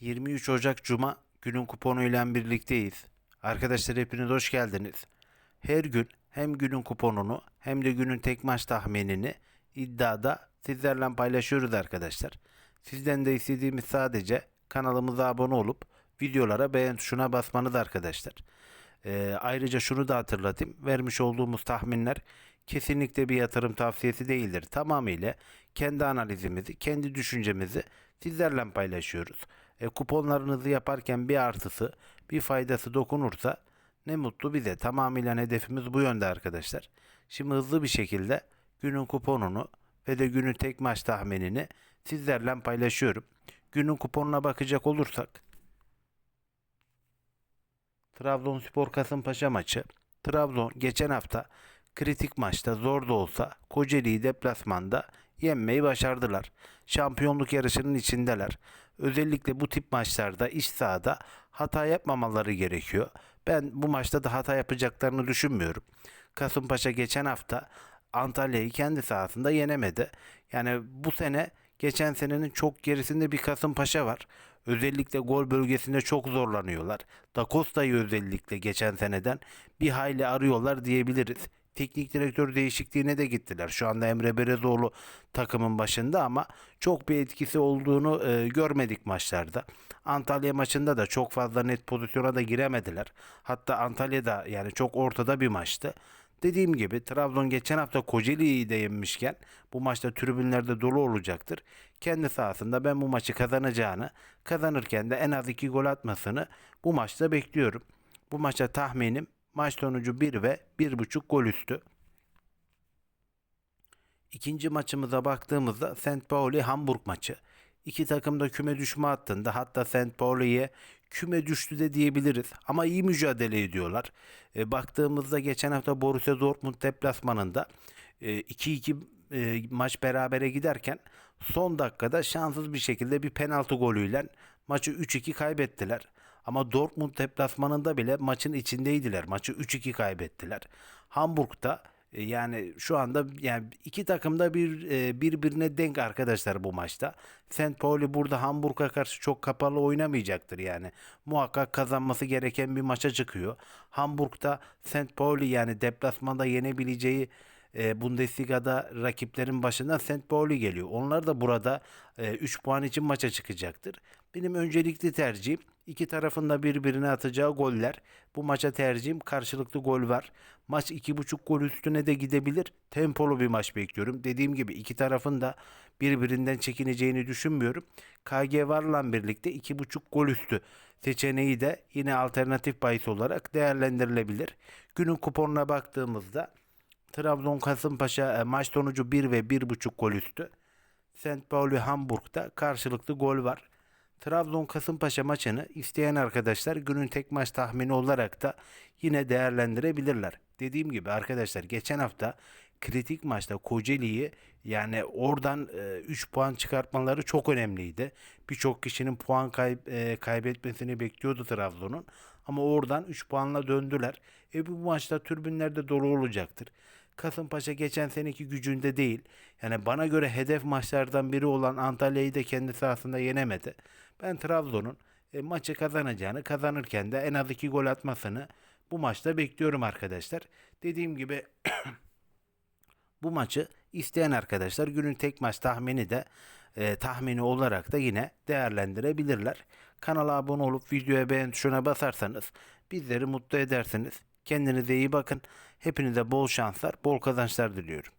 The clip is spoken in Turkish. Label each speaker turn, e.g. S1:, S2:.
S1: 23 Ocak Cuma günün kuponuyla birlikteyiz. Arkadaşlar hepiniz hoş geldiniz. Her gün hem günün kuponunu hem de günün tek maç tahminini iddiada sizlerle paylaşıyoruz arkadaşlar. Sizden de istediğimiz sadece kanalımıza abone olup videolara beğen tuşuna basmanız arkadaşlar. Ee, ayrıca şunu da hatırlatayım. Vermiş olduğumuz tahminler kesinlikle bir yatırım tavsiyesi değildir. Tamamıyla kendi analizimizi, kendi düşüncemizi sizlerle paylaşıyoruz. E, kuponlarınızı yaparken bir artısı, bir faydası dokunursa ne mutlu bize. Tamamıyla hedefimiz bu yönde arkadaşlar. Şimdi hızlı bir şekilde günün kuponunu ve de günün tek maç tahminini sizlerle paylaşıyorum. Günün kuponuna bakacak olursak Trabzonspor Kasımpaşa maçı. Trabzon geçen hafta kritik maçta zor da olsa Kocaeli'yi deplasmanda yenmeyi başardılar. Şampiyonluk yarışının içindeler. Özellikle bu tip maçlarda iç sahada hata yapmamaları gerekiyor. Ben bu maçta da hata yapacaklarını düşünmüyorum. Kasımpaşa geçen hafta Antalya'yı kendi sahasında yenemedi. Yani bu sene geçen senenin çok gerisinde bir Kasımpaşa var. Özellikle gol bölgesinde çok zorlanıyorlar. Da Costa'yı özellikle geçen seneden bir hayli arıyorlar diyebiliriz. Teknik direktör değişikliğine de gittiler. Şu anda Emre Berezoğlu takımın başında ama çok bir etkisi olduğunu e, görmedik maçlarda. Antalya maçında da çok fazla net pozisyona da giremediler. Hatta Antalya'da yani çok ortada bir maçtı. Dediğim gibi Trabzon geçen hafta Kocaeli'yi de yenmişken bu maçta tribünlerde dolu olacaktır. Kendi sahasında ben bu maçı kazanacağını, kazanırken de en az 2 gol atmasını bu maçta bekliyorum. Bu maça tahminim maç sonucu 1 ve 1.5 gol üstü. İkinci maçımıza baktığımızda St. Pauli Hamburg maçı. İki takım da küme düşme hattında hatta St. Pauli'ye küme düştü de diyebiliriz. Ama iyi mücadele ediyorlar. E, baktığımızda geçen hafta Borussia Dortmund deplasmanında e, 2-2 e, maç berabere giderken son dakikada şanssız bir şekilde bir penaltı golüyle maçı 3-2 kaybettiler. Ama Dortmund deplasmanında bile maçın içindeydiler. Maçı 3-2 kaybettiler. Hamburg'da e, yani şu anda yani iki takım da bir e, birbirine denk arkadaşlar bu maçta. St. Pauli burada Hamburg'a karşı çok kapalı oynamayacaktır yani. Muhakkak kazanması gereken bir maça çıkıyor. Hamburg'da St. Pauli yani deplasmanda yenebileceği e, Bundesliga'da rakiplerin başından St. Pauli geliyor. Onlar da burada 3 puan için maça çıkacaktır. Benim öncelikli tercihim iki tarafında birbirine atacağı goller. Bu maça tercihim karşılıklı gol var. Maç 2.5 gol üstüne de gidebilir. Tempolu bir maç bekliyorum. Dediğim gibi iki tarafın da birbirinden çekineceğini düşünmüyorum. KG varla birlikte 2.5 gol üstü seçeneği de yine alternatif bahis olarak değerlendirilebilir. Günün kuponuna baktığımızda Trabzon Kasımpaşa e, maç sonucu 1 ve 1.5 gol üstü. St. Pauli Hamburg'da karşılıklı gol var. Trabzon Kasımpaşa maçını isteyen arkadaşlar günün tek maç tahmini olarak da yine değerlendirebilirler. Dediğim gibi arkadaşlar geçen hafta kritik maçta Kocaeli'yi yani oradan 3 e, puan çıkartmaları çok önemliydi. Birçok kişinin puan kayb e, kaybetmesini bekliyordu Trabzon'un. Ama oradan 3 puanla döndüler. E bu maçta türbünlerde dolu olacaktır. Kasımpaşa geçen seneki gücünde değil. Yani bana göre hedef maçlardan biri olan Antalya'yı da kendi sahasında yenemedi. Ben Trabzon'un e, maçı kazanacağını kazanırken de en az 2 gol atmasını bu maçta bekliyorum arkadaşlar. Dediğim gibi bu maçı isteyen arkadaşlar günün tek maç tahmini de e, tahmini olarak da yine değerlendirebilirler. Kanala abone olup videoya beğen tuşuna basarsanız bizleri mutlu edersiniz. Kendinize iyi bakın. Hepinize bol şanslar, bol kazançlar diliyorum.